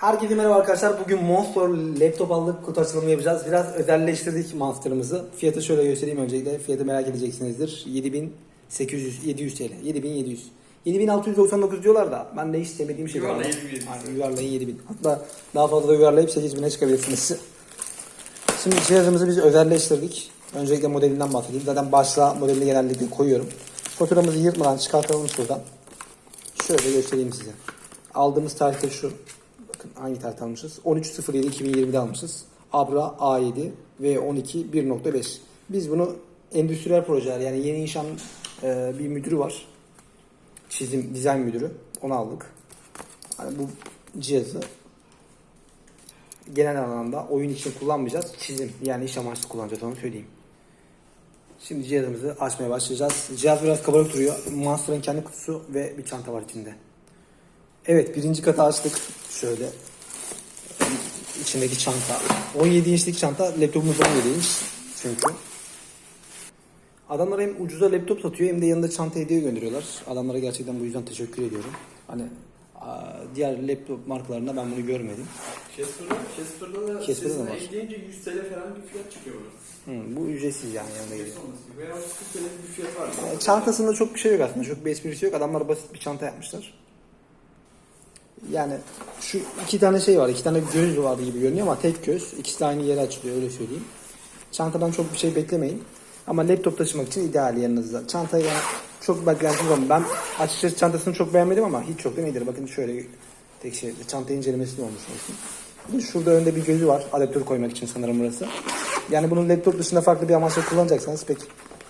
Herkese merhaba arkadaşlar. Bugün Monster laptop aldık. Kutu açılımı yapacağız. Biraz özelleştirdik Monster'ımızı. Fiyatı şöyle göstereyim öncelikle. Fiyatı merak edeceksinizdir. 7800 700 TL. 7700. 7699 diyorlar da ben de hiç sevmediğim şey. Var. 7700. Aynen, yuvarlayın 7000. Hatta daha fazla da yuvarlayıp 8000'e çıkabilirsiniz. Şimdi cihazımızı biz özelleştirdik. Öncelikle modelinden bahsedeyim. Zaten başlığa modelini genellikle koyuyorum. Faturamızı yırtmadan çıkartalım şuradan. Şöyle göstereyim size. Aldığımız tarihte şu. Bakın hangi tarihte almışız? 13.07.2020'de almışız. Abra A7 ve 12 1.5. Biz bunu endüstriyel projeler yani yeni inşan e, bir müdürü var. Çizim, dizayn müdürü. Onu aldık. Hani bu cihazı genel anlamda oyun için kullanmayacağız. Çizim yani iş amaçlı kullanacağız onu söyleyeyim. Şimdi cihazımızı açmaya başlayacağız. Cihaz biraz kabarık duruyor. Monster'ın kendi kutusu ve bir çanta var içinde. Evet birinci katı açtık. Şöyle. İçindeki çanta. 17 inçlik çanta. Laptopumuz 17 inç. Çünkü. Adamlar hem ucuza laptop satıyor hem de yanında çanta hediye gönderiyorlar. Adamlara gerçekten bu yüzden teşekkür ediyorum. Hani diğer laptop markalarında ben bunu görmedim. Casper'da, Casper'da da Casper'da da var. ekleyince 100 TL falan bir fiyat çıkıyor buna. Hı, bu ücretsiz yani yanında geliyor. Veya 140 TL bir fiyat var. E, Çantasında çok bir şey yok aslında. Çok bir esprisi yok. Adamlar basit bir çanta yapmışlar. Yani şu iki tane şey var. iki tane göz vardı gibi görünüyor ama tek göz. İkisi de aynı yere açılıyor öyle söyleyeyim. Çantadan çok bir şey beklemeyin. Ama laptop taşımak için ideal yanınızda. Çantayı yani çok beklentimiz var. Ben açıkçası çantasını çok beğenmedim ama hiç çok da. Bakın şöyle tek şey çanta incelemesi de olmuş olsun. Şurada önde bir gözü var. Adaptör koymak için sanırım burası. Yani bunun laptop dışında farklı bir amaçla kullanacaksanız pek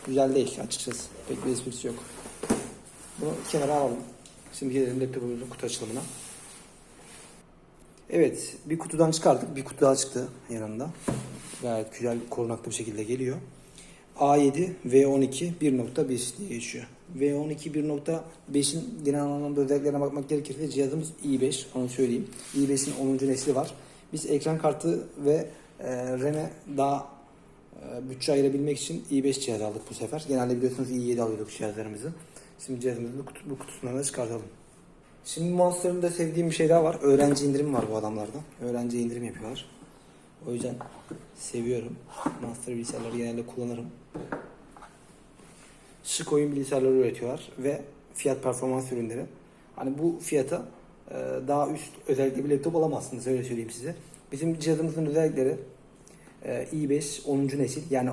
güzel değil açıkçası. Pek bir esprisi yok. Bunu kenara alalım. Şimdi gelelim laptopumuzun kutu açılımına. Evet, bir kutudan çıkardık. Bir kutu daha çıktı yanında. Gayet güzel, korunaklı bir şekilde geliyor. A7 V12 1.1 diye geçiyor. V12 1.5'in genel anlamda özelliklerine bakmak gerekirse cihazımız i5 onu söyleyeyim. i5'in 10. nesli var. Biz ekran kartı ve e, RAM'e daha e, bütçe ayırabilmek için i5 cihaz aldık bu sefer. Genelde biliyorsunuz i7 alıyorduk cihazlarımızı. Şimdi cihazımızı bu, kutu, bu kutusundan da çıkartalım. Şimdi Monster'ın da sevdiğim bir şey daha var. Öğrenci indirimi var bu adamlarda. Öğrenci indirim yapıyorlar. O yüzden seviyorum. Monster bilgisayarları genelde kullanırım. Şık oyun bilgisayarları üretiyorlar ve fiyat performans ürünleri. Hani bu fiyata e, daha üst özellikle bir laptop alamazsınız öyle söyleyeyim size. Bizim cihazımızın özellikleri e, i5 10. nesil yani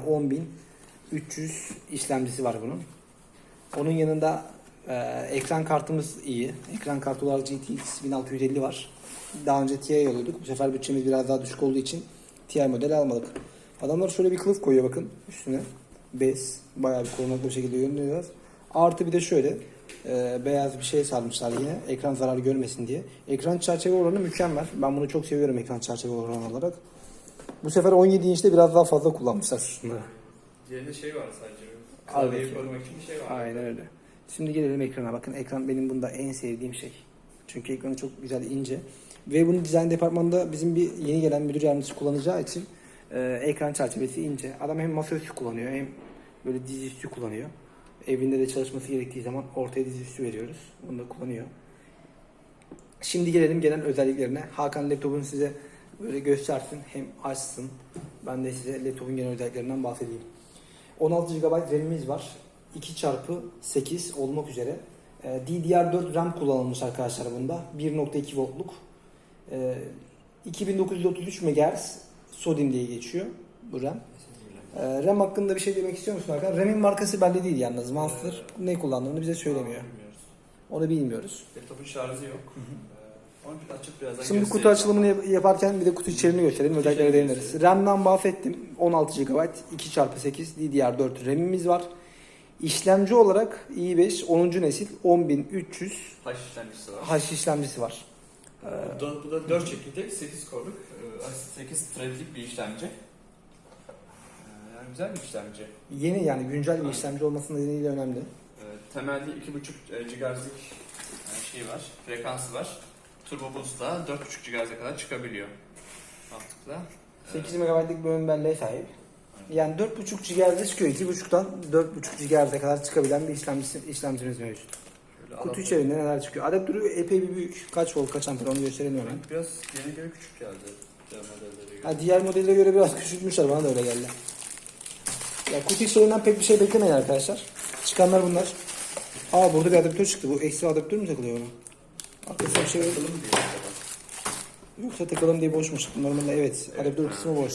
10300 işlemcisi var bunun. Onun yanında e, ekran kartımız iyi. Ekran kartı olarak GTX 1650 var. Daha önce TI alıyorduk. Bu sefer bütçemiz biraz daha düşük olduğu için TI modeli almadık. Adamlar şöyle bir kılıf koyuyor bakın üstüne. Bez. Bayağı bir korunaklı bir şekilde yönlüyorlar. Artı bir de şöyle e, beyaz bir şey sarmışlar yine. Ekran zarar görmesin diye. Ekran çerçeve oranı mükemmel. Ben bunu çok seviyorum ekran çerçeve oranı olarak. Bu sefer 17 inçte biraz daha fazla kullanmışlar şunları. Diğerinde şey var sadece. Klavyeyi korumak için bir şey var. Aynen öyle. Şimdi gelelim ekrana. Bakın ekran benim bunda en sevdiğim şey. Çünkü ekranı çok güzel ince. Ve bunu dizayn departmanında bizim bir yeni gelen müdür yardımcısı kullanacağı için e, ekran çerçevesi ince. Adam hem masaüstü kullanıyor hem böyle dizüstü kullanıyor. Evinde de çalışması gerektiği zaman ortaya dizüstü veriyoruz. Bunu da kullanıyor. Şimdi gelelim gelen özelliklerine. Hakan laptopunu size böyle göstersin hem açsın. Ben de size laptopun genel özelliklerinden bahsedeyim. 16 GB RAM'imiz var. 2 çarpı 8 olmak üzere. Ee, DDR4 RAM kullanılmış arkadaşlar bunda. 1.2 voltluk. Ee, 2933 MHz SODIMM diye geçiyor bu RAM. Ee, RAM hakkında bir şey demek istiyor musun Hakan? RAM'in markası belli değil yalnız. Monster ne kullandığını bize söylemiyor. Bilmiyoruz. Onu bilmiyoruz. Laptopun şarjı yok. Ee, Onu açıp birazdan Şimdi kutu açılımını yap- yaparken bir de kutu içeriğini gösterelim. Değiniriz. gösterelim. RAM'dan bahsettim. 16 GB 2x8 DDR4 RAM'imiz var. İşlemci olarak i5 10. nesil 10300 Taş işlemcisi var. H işlemcisi var. Bu da, bu da 4 çekirdek, 8 korluk, 8 threadlik bir işlemci. Ee, Yani güzel bir işlemci. yeni yani güncel bir işlemci olması nedeniyle önemli. Ee, Temelde 2.5 GHz'lik şey var, frekansı var. Turbo Boost'la 4.5 GHz'e kadar çıkabiliyor. Mantıkla. 8 MB'lik bir ön belleğe sahip. Yani 4.5 GHz'e çıkıyor. 2.5'tan 4.5 GHz'e kadar çıkabilen bir işlemcisi, işlemcimiz mevcut. Şöyle Kutu adaptör- içerisinde neler çıkıyor. Adaptörü epey bir büyük. Kaç volt kaç amper onu gösterelim hemen. Biraz yeni göre küçük geldi. Diğer modellere göre. Ha, diğer modellere göre biraz küçültmüşler bana da öyle geldi. Ya kutu içeriğinden pek bir şey beklemeyin arkadaşlar. Çıkanlar bunlar. Aa burada bir adaptör çıktı. Bu ekstra adaptör mü takılıyor ona? Arkasında bir şey yok. Bakalım diye acaba. Yoksa takalım diye boşmuş. Normalde evet. Evet. Adaptör kısmı boş.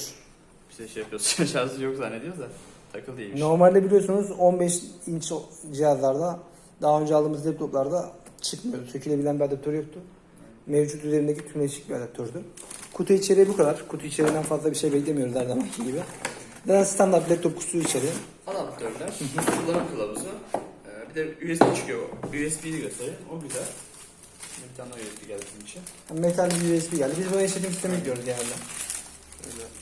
Biz de şey yapıyoruz. Şarjı yok zannediyoruz da. Takıl değilmiş. Normalde biliyorsunuz 15 inç cihazlarda daha önce aldığımız laptoplarda çıkmıyordu. Sökülebilen bir adaptör yoktu. Mevcut üzerindeki tümleşik bir adaptördü. Kutu içeriği bu kadar. Kutu içeriğinden fazla bir şey beklemiyoruz her zamanki gibi. Zaten standart laptop kutusu içeriği. Adaptörler, kullanım kılavuzu. Ee, bir de USB çıkıyor. USB'yi göstereyim. O güzel. Bir tane USB geldi bizim için. Metal bir USB geldi. Biz buna işletim sistemi diyoruz genelde. Çıkartayım.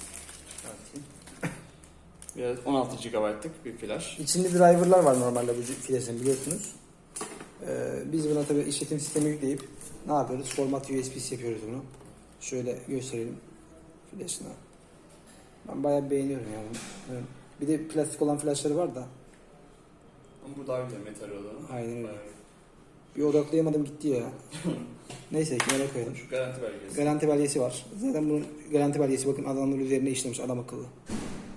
Biraz 16 GB'lık bir flash. İçinde driverlar var normalde bu filesin biliyorsunuz. Ee, biz buna tabii işletim sistemi yükleyip ne yapıyoruz? Format USB'si yapıyoruz bunu. Şöyle gösterelim flash'ına. Ben bayağı beğeniyorum yani. Evet. Bir de plastik olan flashları var da Ama bu daha güzel metal olanı. Aynen öyle. Bayağı bir odaklayamadım gitti ya. Neyse kenara koyalım. Şu garanti belgesi. Garanti belgesi var. Zaten bunun garanti belgesi bakın adamlar üzerine işlemiş adam akıllı.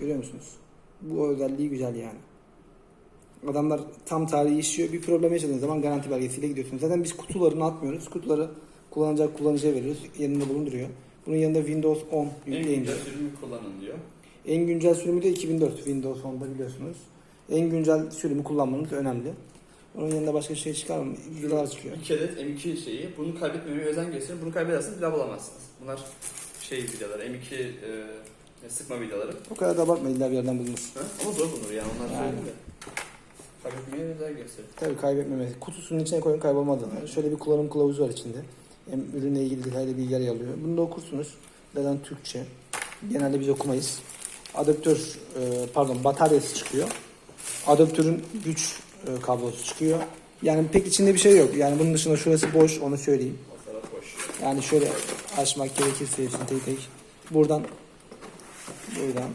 Görüyor musunuz? Bu özelliği güzel yani. Adamlar tam tarihi işliyor. Bir problem yaşadığınız zaman garanti belgesiyle gidiyorsunuz. Zaten biz kutularını atmıyoruz. Kutuları kullanacak kullanıcıya veriyoruz. Yanında bulunduruyor. Bunun yanında Windows 10 En yükleyince. güzel sürümü kullanın diyor. En güncel sürümü de 2004 Windows 10'da biliyorsunuz. En güncel sürümü kullanmanız önemli. Onun yanında başka şey çıkar mı? Videolar çıkıyor. Bir kere M2 şeyi, bunu kaybetmemeye özen gösterin. Bunu kaybederseniz bir daha bulamazsınız. Bunlar şey videolar, M2 e, sıkma videoları. O kadar da abartmayın illa bir yerden bulunur. Ha? Ama zor bulunur yani onlar Yani. söyleyeyim de. Kaybetmeye özen gösterin. Tabii kaybetmemesi. Kutusunun içine koyun kaybolmadı. Şöyle bir kullanım kılavuzu var içinde. Hem ürünle ilgili detaylı bilgiler yer alıyor. Bunu da okursunuz. Zaten Türkçe. Genelde biz okumayız. Adaptör, e, pardon bataryası çıkıyor. Adaptörün güç e, kablosu çıkıyor. Yani pek içinde bir şey yok. Yani bunun dışında şurası boş onu söyleyeyim. O taraf boş. Yani şöyle açmak gerekirse hepsini tek tek. Buradan, buradan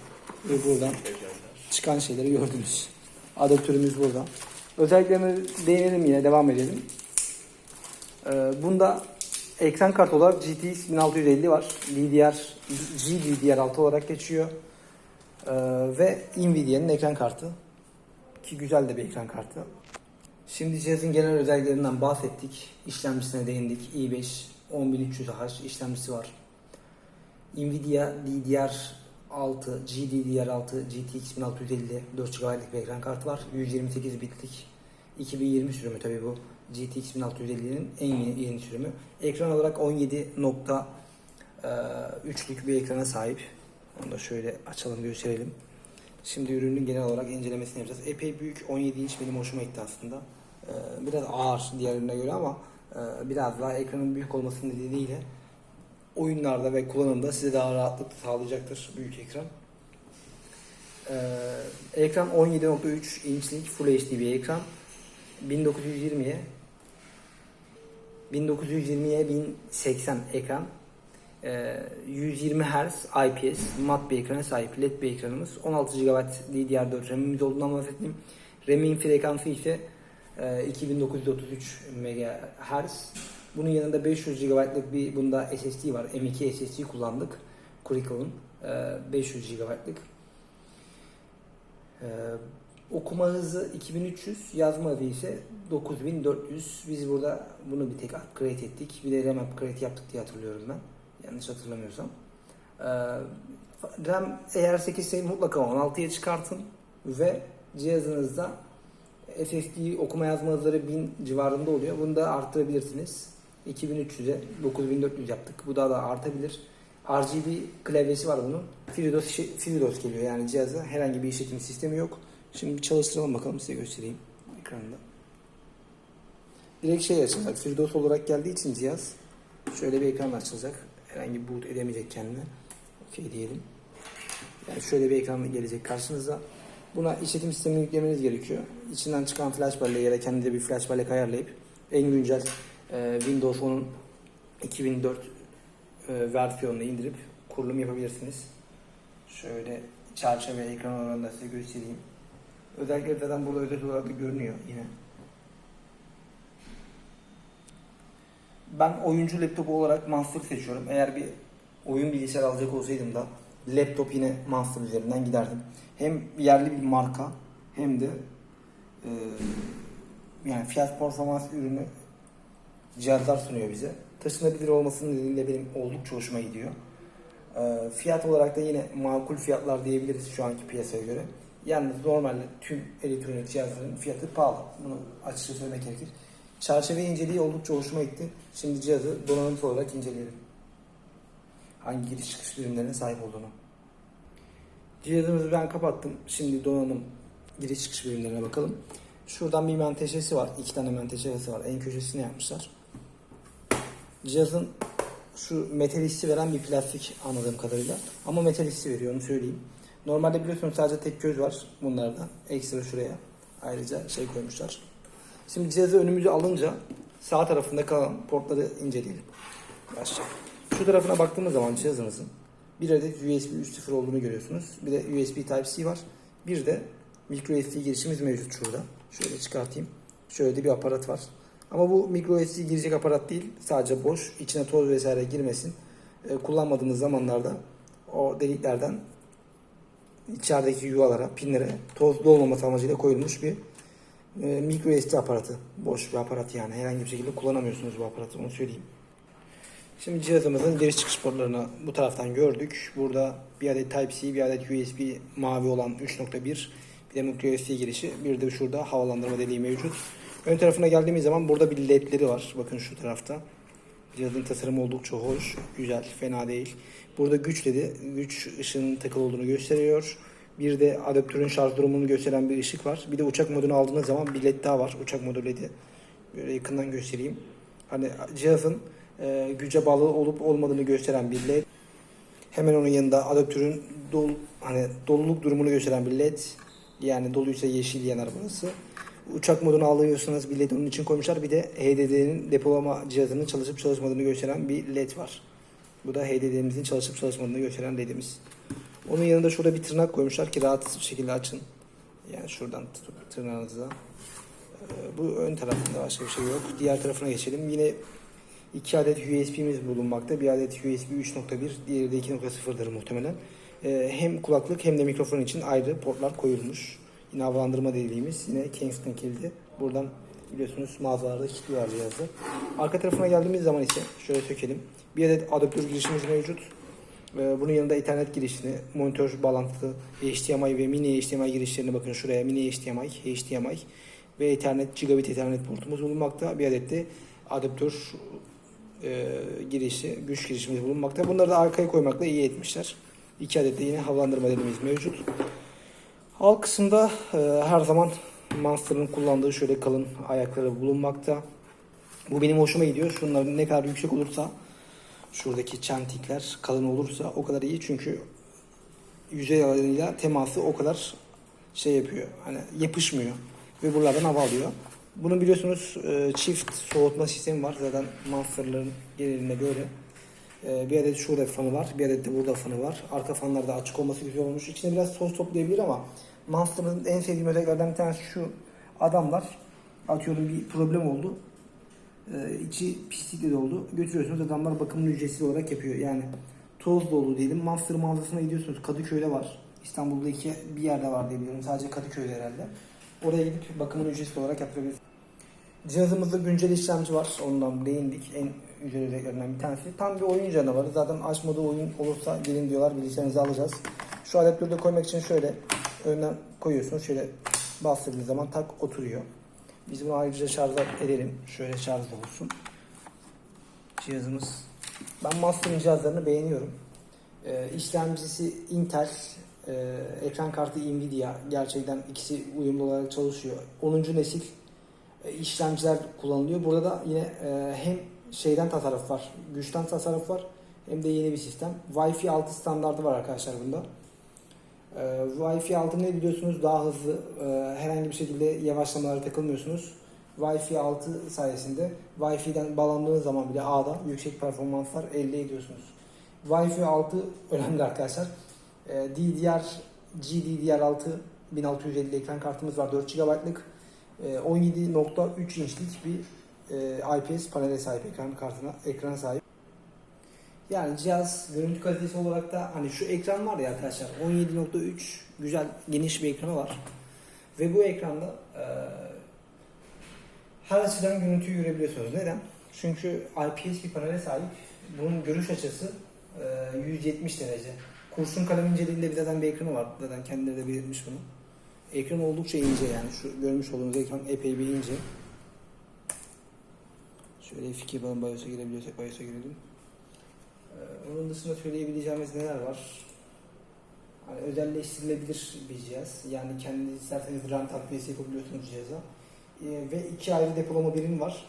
ve buradan çıkan şeyleri gördünüz. Adaptörümüz burada. Özelliklerine değinelim yine devam edelim. Ee, bunda ekran kartı olarak GTX 1650 var. DDR, GDDR6 olarak geçiyor. Ee, ve Nvidia'nın ekran kartı. Ki güzel de bir ekran kartı. Şimdi cihazın genel özelliklerinden bahsettik. İşlemcisine değindik. i5 10300H işlemcisi var. Nvidia DDR6, GDDR6, GTX 1650 4 GB'lık bir ekran kartı var. 128 bitlik 2020 sürümü tabii bu. GTX 1650'nin en yeni, yeni sürümü. Ekran olarak 17.3'lük bir ekrana sahip. Onu da şöyle açalım gösterelim. Şimdi ürünün genel olarak incelemesini yapacağız. Epey büyük 17 inç benim hoşuma gitti aslında. Ee, Biraz ağır diğer ürüne göre ama e, biraz daha ekranın büyük olmasının nedeniyle oyunlarda ve kullanımda size daha rahatlık sağlayacaktır büyük ekran. Ee, ekran 17.3 inçlik Full HD bir ekran. 1920'ye 1920'ye 1080 ekran. Ee, 120 Hz IPS mat bir ekrana sahip LED bir ekranımız. 16 GB DDR4 RAM'imiz olduğundan bahsettim. RAM'in frekansı ise e, 2933 MHz. Bunun yanında 500 GB'lık bir bunda SSD var. M2 SSD kullandık. E, 500 GB'lık. E, okuma hızı 2300, yazma hızı ise 9400. Biz burada bunu bir tek upgrade ettik. Bir de RAM upgrade yaptık diye hatırlıyorum ben. Yanlış hatırlamıyorsam. E, RAM eğer 8 ise mutlaka 16'ya çıkartın ve cihazınızda SSD okuma yazma hızları 1000 civarında oluyor. Bunu da arttırabilirsiniz. 2300'e 9400 yaptık. Bu daha da artabilir. RGB klavyesi var bunun. FreeDOS, FreeDOS geliyor yani cihaza. Herhangi bir işletim sistemi yok. Şimdi çalıştıralım bakalım size göstereyim ekranda. Direkt şey açılacak. FreeDOS olarak geldiği için cihaz şöyle bir ekran açılacak. Herhangi bir boot edemeyecek kendine. Okey diyelim. Yani şöyle bir ekran gelecek karşınıza. Buna işletim sistemini yüklemeniz gerekiyor. İçinden çıkan flash belleği ya da kendinize bir flash bellek ayarlayıp en güncel e, Windows 10'un 2004 e, versiyonunu indirip kurulum yapabilirsiniz. Şöyle çerçeve ekran olarak da size göstereyim. Özellikle zaten burada özet olarak da görünüyor yine. Ben oyuncu laptopu olarak Monster seçiyorum. Eğer bir oyun bilgisayar alacak olsaydım da laptop yine Monster üzerinden giderdim. Hem yerli bir marka hem de e, yani fiyat performans ürünü cihazlar sunuyor bize. Taşınabilir olmasının nedeniyle benim oldukça hoşuma gidiyor. E, fiyat olarak da yine makul fiyatlar diyebiliriz şu anki piyasaya göre. Yalnız normalde tüm elektronik cihazların fiyatı pahalı. Bunu açıkça söylemek gerekir. Çerçeve inceliği oldukça hoşuma gitti. Şimdi cihazı donanımsal olarak inceleyelim. Hangi giriş çıkış birimlerine sahip olduğunu. Cihazımızı ben kapattım. Şimdi donanım giriş çıkış birimlerine bakalım. Şuradan bir menteşesi var. iki tane menteşesi var. En köşesine yapmışlar. Cihazın şu metal hissi veren bir plastik anladığım kadarıyla. Ama metal hissi veriyor onu söyleyeyim. Normalde biliyorsunuz sadece tek göz var bunlarda. Ekstra şuraya ayrıca şey koymuşlar. Şimdi cihazı önümüze alınca sağ tarafında kalan portları inceleyelim. Başlayalım. Şu tarafına baktığımız zaman cihazımızın bir adet USB 3.0 olduğunu görüyorsunuz. Bir de USB Type-C var. Bir de micro SD girişimiz mevcut şurada. Şöyle çıkartayım. Şöyle de bir aparat var. Ama bu micro SD girecek aparat değil. Sadece boş. İçine toz vesaire girmesin. Ee, kullanmadığınız zamanlarda o deliklerden içerideki yuvalara, pinlere tozlu olmaması amacıyla koyulmuş bir e, micro SD aparatı. Boş bir aparat yani. Herhangi bir şekilde kullanamıyorsunuz bu aparatı. Onu söyleyeyim. Şimdi cihazımızın giriş çıkış portlarını bu taraftan gördük. Burada bir adet Type-C, bir adet USB mavi olan 3.1, bir de micro SD girişi, bir de şurada havalandırma deliği mevcut. Ön tarafına geldiğimiz zaman burada bir ledleri var. Bakın şu tarafta. Cihazın tasarımı oldukça hoş, güzel, fena değil. Burada güç ledi, güç ışığının takılı olduğunu gösteriyor. Bir de adaptörün şarj durumunu gösteren bir ışık var. Bir de uçak modunu aldığınız zaman bir led daha var. Uçak modu ledi. Böyle yakından göstereyim. Hani cihazın e, güce bağlı olup olmadığını gösteren bir led. Hemen onun yanında adaptörün dol, hani doluluk durumunu gösteren bir led. Yani doluysa yeşil yanar burası. Uçak modunu alıyorsanız bir onun için koymuşlar. Bir de HDD'nin depolama cihazının çalışıp çalışmadığını gösteren bir led var. Bu da HDD'mizin çalışıp çalışmadığını gösteren ledimiz. Onun yanında şurada bir tırnak koymuşlar ki rahat bir şekilde açın. Yani şuradan tırnağınızla. Ee, Bu ön tarafında başka bir şey yok. Diğer tarafına geçelim. Yine iki adet USB'miz bulunmakta. Bir adet USB 3.1, diğeri de 2.0'dır muhtemelen. Ee, Hem kulaklık hem de mikrofon için ayrı portlar koyulmuş. Yine havalandırma deliğimiz. Yine Kingston kilidi. Buradan biliyorsunuz mağazalarda kilitliyorlar cihazı. Arka tarafına geldiğimiz zaman ise şöyle sökelim. Bir adet adaptör girişimiz mevcut. Ee, Bunun yanında ethernet girişini, monitör bağlantısı, HDMI ve mini HDMI girişlerine bakın şuraya mini HDMI, HDMI ve ethernet, gigabit ethernet portumuz bulunmakta. Bir adet de adaptör e, girişi, güç girişimiz bulunmakta. Bunları da arkaya koymakla iyi etmişler. İki adet de yine havalandırma delimimiz mevcut. Alt kısımda e, her zaman Monster'ın kullandığı şöyle kalın ayakları bulunmakta. Bu benim hoşuma gidiyor. Şunların ne kadar yüksek olursa şuradaki çentikler kalın olursa o kadar iyi. Çünkü yüzey alanıyla teması o kadar şey yapıyor. Hani yapışmıyor. Ve buralardan hava alıyor. Bunu biliyorsunuz e, çift soğutma sistemi var. Zaten Monster'ların genelinde böyle. E, bir adet şurada fanı var. Bir adet de burada fanı var. Arka fanlar da açık olması güzel olmuş. İçine biraz toz toplayabilir ama Monster'ın en sevdiğim özelliklerden bir tanesi şu. Adamlar atıyorum bir problem oldu. Ee, içi pislikle doldu. Götürüyorsunuz adamlar bakımını ücretsiz olarak yapıyor. Yani toz dolu diyelim. Monster mağazasına gidiyorsunuz. Kadıköy'de var. İstanbul'da iki bir yerde var diye biliyorum. Sadece Kadıköy'de herhalde. Oraya gidip bakımını ücretsiz olarak yaptırabilirsiniz. Cihazımızda güncel işlemci var. Ondan değindik. En güzel özelliklerinden bir tanesi. Tam bir oyun canavarı. Zaten açmadığı oyun olursa gelin diyorlar. Bilgisayarınızı alacağız. Şu adaptörü de koymak için şöyle önden koyuyorsunuz. Şöyle bastırdığınız zaman tak oturuyor. Biz bunu ayrıca şarj edelim. Şöyle şarj olsun. Cihazımız. Ben Master'ın cihazlarını beğeniyorum. Ee, işlemcisi Intel, e, ekran kartı Nvidia. Gerçekten ikisi uyumlu olarak çalışıyor. 10. nesil e, işlemciler kullanılıyor. Burada da yine e, hem şeyden tasarruf var, güçten tasarruf var hem de yeni bir sistem. Wi-Fi 6 standardı var arkadaşlar bunda. Ee, Wi-Fi 6 ne biliyorsunuz daha hızlı e, herhangi bir şekilde yavaşlamalara takılmıyorsunuz. Wi-Fi 6 sayesinde Wi-Fi'den bağlandığınız zaman bile ağda yüksek performanslar elde ediyorsunuz. Wi-Fi 6 önemli arkadaşlar. Ee, DDR GDDR6 1650 ekran kartımız var 4 GB'lık. Ee, 17.3 inçlik bir e, IPS panele sahip ekran kartına, ekrana sahip. Yani cihaz görüntü kalitesi olarak da hani şu ekran var ya arkadaşlar 17.3 güzel geniş bir ekranı var. Ve bu ekranda e, her açıdan görüntüyü görebiliyorsunuz. Neden? Çünkü IPS bir panele sahip. Bunun görüş açısı e, 170 derece. Kurşun kalem inceliğinde bir zaten bir ekranı var. Zaten kendileri de belirtmiş bunu. Ekran oldukça ince yani. Şu görmüş olduğunuz ekran epey bir ince. Şöyle F2 yapalım BIOS'a girebiliyorsak BIOS'a girelim. Ee, onun dışında söyleyebileceğimiz neler var? Hani özelleştirilebilir bir cihaz. Yani kendi isterseniz RAM takviyesi yapabiliyorsunuz cihaza. Ee, ve iki ayrı depolama birimi var.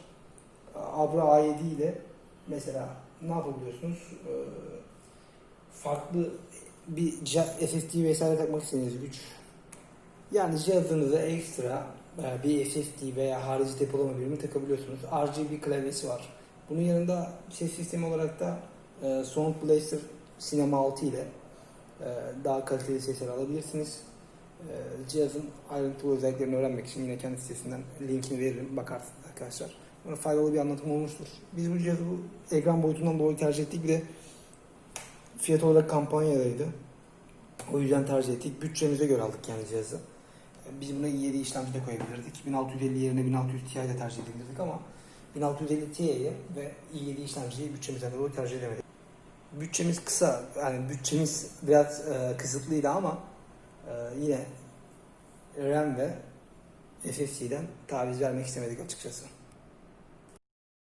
Abra A7 ile mesela ne yapabiliyorsunuz? Ee, farklı bir cihaz- SSD vesaire takmak istediğiniz güç. Yani cihazınıza ekstra bir SSD veya harici depolama birimi takabiliyorsunuz. RGB klavyesi var. Bunun yanında ses sistemi olarak da e, Sound Blaster Cinema 6 ile e, daha kaliteli sesler alabilirsiniz. E, cihazın ayrıntılı özelliklerini öğrenmek için yine kendi sitesinden linkini veririm. Bakarsınız arkadaşlar. Bana faydalı bir anlatım olmuştur. Biz bu cihazı bu ekran boyutundan dolayı tercih ettik. Bir de fiyat olarak kampanyadaydı. O yüzden tercih ettik. Bütçemize göre aldık yani cihazı. Biz buna i7 işlemci de koyabilirdik. 1650 yerine 1600 Ti de tercih edebilirdik ama 1650 Ti'yi ve i7 işlemciyi bütçemizden dolayı tercih edemedik. Bütçemiz kısa, yani bütçemiz biraz e, kısıtlıydı ama e, yine RAM ve SSD'den taviz vermek istemedik açıkçası.